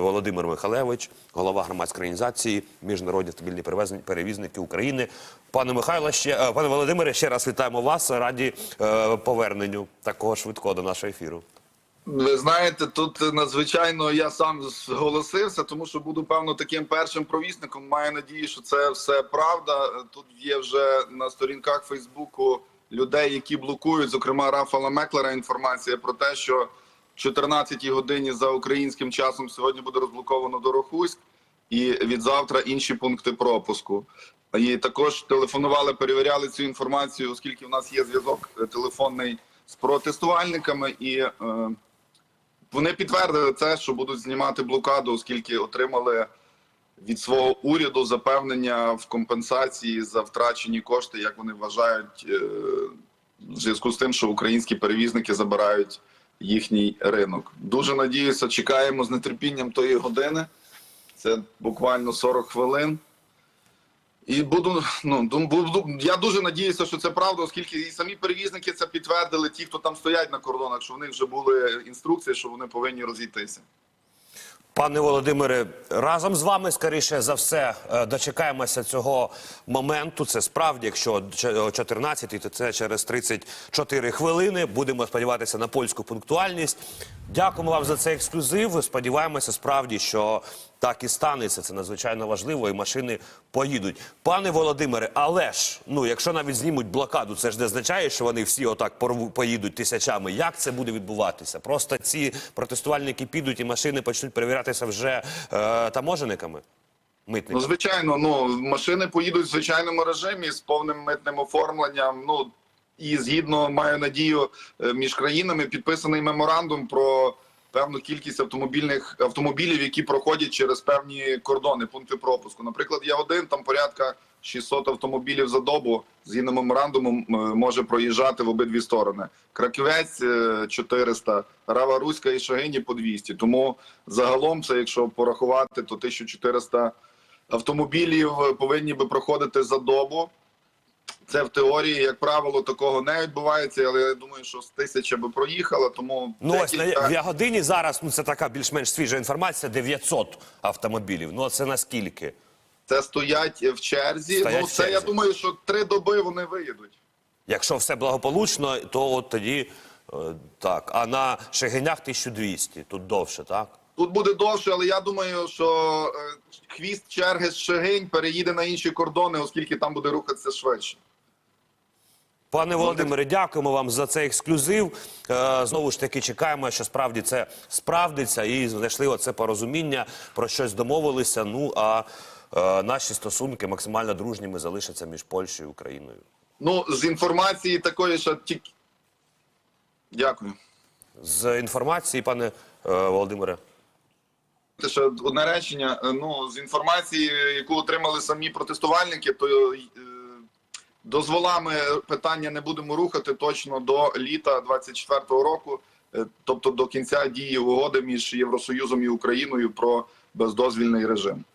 Володимир Михалевич, голова громадської організації Міжнародні стабільні перевізники України. Пане Михайло, ще е, пане Володимире, ще раз вітаємо вас раді е, поверненню такого швидкого до нашого ефіру. Ви знаєте, тут надзвичайно я сам зголосився, тому що буду певно таким першим провісником. Маю надію, що це все правда. Тут є вже на сторінках Фейсбуку людей, які блокують, зокрема Рафала Меклера. Інформація про те, що 14 годині за українським часом сьогодні буде розблоковано Дорохуськ, і від завтра інші пункти пропуску. І також телефонували, перевіряли цю інформацію, оскільки в нас є зв'язок е, телефонний з протестувальниками і. Е, вони підтвердили це, що будуть знімати блокаду, оскільки отримали від свого уряду запевнення в компенсації за втрачені кошти, як вони вважають, е, в зв'язку з тим, що українські перевізники забирають їхній ринок. Дуже надіюся, чекаємо з нетерпінням тої години. Це буквально 40 хвилин. І буду ну буду, я дуже надіюся, що це правда, оскільки і самі перевізники це підтвердили, ті, хто там стоять на кордонах, що в них вже були інструкції, що вони повинні розійтися. Пане Володимире, разом з вами, скоріше за все, е, дочекаємося цього моменту. Це справді, якщо ч- о 14, то це через 34 хвилини. Будемо сподіватися на польську пунктуальність. Дякуємо вам за цей ексклюзив. Сподіваємося, справді, що так і станеться. Це надзвичайно важливо, і машини поїдуть. Пане Володимире, але ж ну, якщо навіть знімуть блокаду, це ж не означає, що вони всі отак поїдуть тисячами. Як це буде відбуватися? Просто ці протестувальники підуть і машини почнуть перевірятися вже е, таможениками? Ну, звичайно, ну машини поїдуть в звичайному режимі з повним митним оформленням. Ну і згідно маю надію е, між країнами підписаний меморандум про певну кількість автомобільних автомобілів, які проходять через певні кордони, пункти пропуску. Наприклад, я один там порядка 600 автомобілів за добу. Згідно меморандуму може проїжджати в обидві сторони. Краківець е, 400, Рава Руська і Шагині по 200. Тому загалом це, якщо порахувати, то 1400 автомобілів повинні би проходити за добу. Це в теорії, як правило, такого не відбувається, але я думаю, що з тисяча би проїхала, тому Ну ось на декілька- в годині зараз. Ну це така більш-менш свіжа інформація. 900 автомобілів. Ну це наскільки? це стоять в черзі. Стоять ну в це я думаю, що три доби вони виїдуть. Якщо все благополучно, то от тоді е, так. А на Шегинях 1200, тут довше, так? Тут буде довше, але я думаю, що е, хвіст черги з Шегинь переїде на інші кордони, оскільки там буде рухатися швидше. Пане Володимире, дякуємо вам за цей ексклюзив. Е, знову ж таки чекаємо, що справді це справдиться, і знайшли оце порозуміння, про щось домовилися. Ну а е, наші стосунки максимально дружніми залишаться між Польщею і Україною. Ну, з інформації такої, що тільки. Дякую. З інформації, пане е, Володимире. Те, що одне речення. Ну з інформації, яку отримали самі протестувальники, то дозволами питання не будемо рухати точно до літа 24-го року, е, тобто до кінця дії угоди між Євросоюзом і Україною про бездозвільний режим.